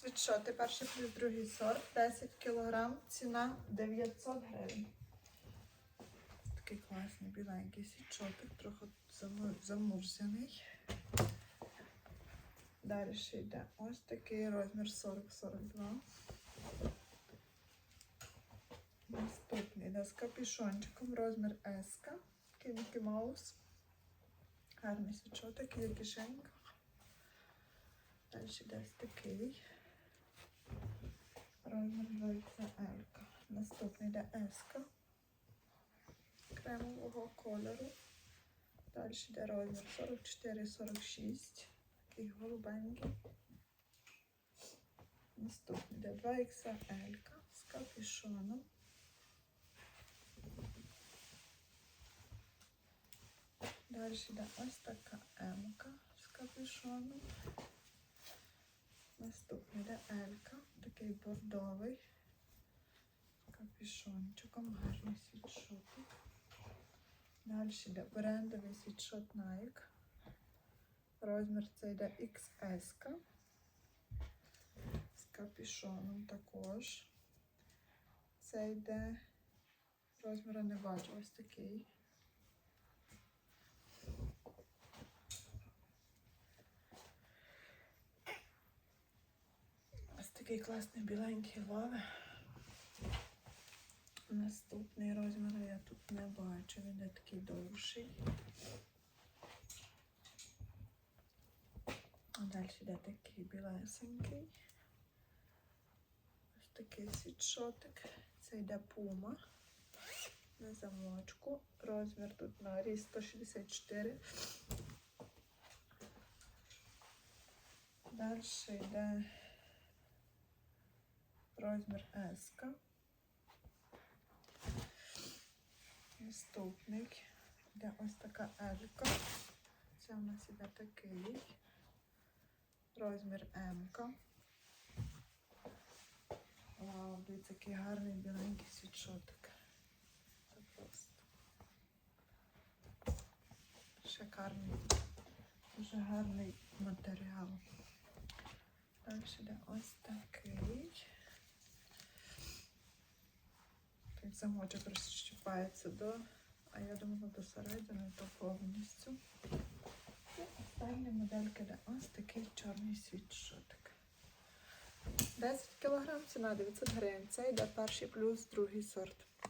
Світшоти, перший плюс другий сорт, 10 кг, ціна 900 гривень. Такий класний біленький світшотик, трохи заму- замурзяний. Далі ще йде ось такий розмір 40-42. Наступний йде з капюшончиком, розмір S. Мікі Маус. Гарний свічотик, є кишенька. Далі йде ось такий. Розмір 2XL. Наступний йде S. Кремового кольору. Далі йде розмір 44-46. Такий голубенький. Наступний йде 2XL з капюшоном. Далі йде ось така М-ка з капюшоном. Наступний йде Елька, такий бордовий капюшончиком, гарний світшотик. Далі йде брендовий світшот Nike. Розмір це йде XS. З капюшоном також. Це йде розміру не бачу, ось такий. Ось такий класний біленький лави. Наступний розмір я тут не бачу, він такий довший. А далі йде такий білесенький. Ось такий світшотик. Це йде пума на замочку. Розмір тут на ріст 164. Далі йде розмір S. Наступний йде ось така Елька. Це у нас іде такий. Розмір М. Вау, дивіться, який гарний біленький світшотик. Це просто шикарний, дуже гарний матеріал. Далі йде ось такий. Тут замочок розщіпається до, а я думала до середини, то повністю. І остання моделька де ось такий чорний світшотик. 10 кг, ціна 900 гривень. Це йде перший плюс другий сорт.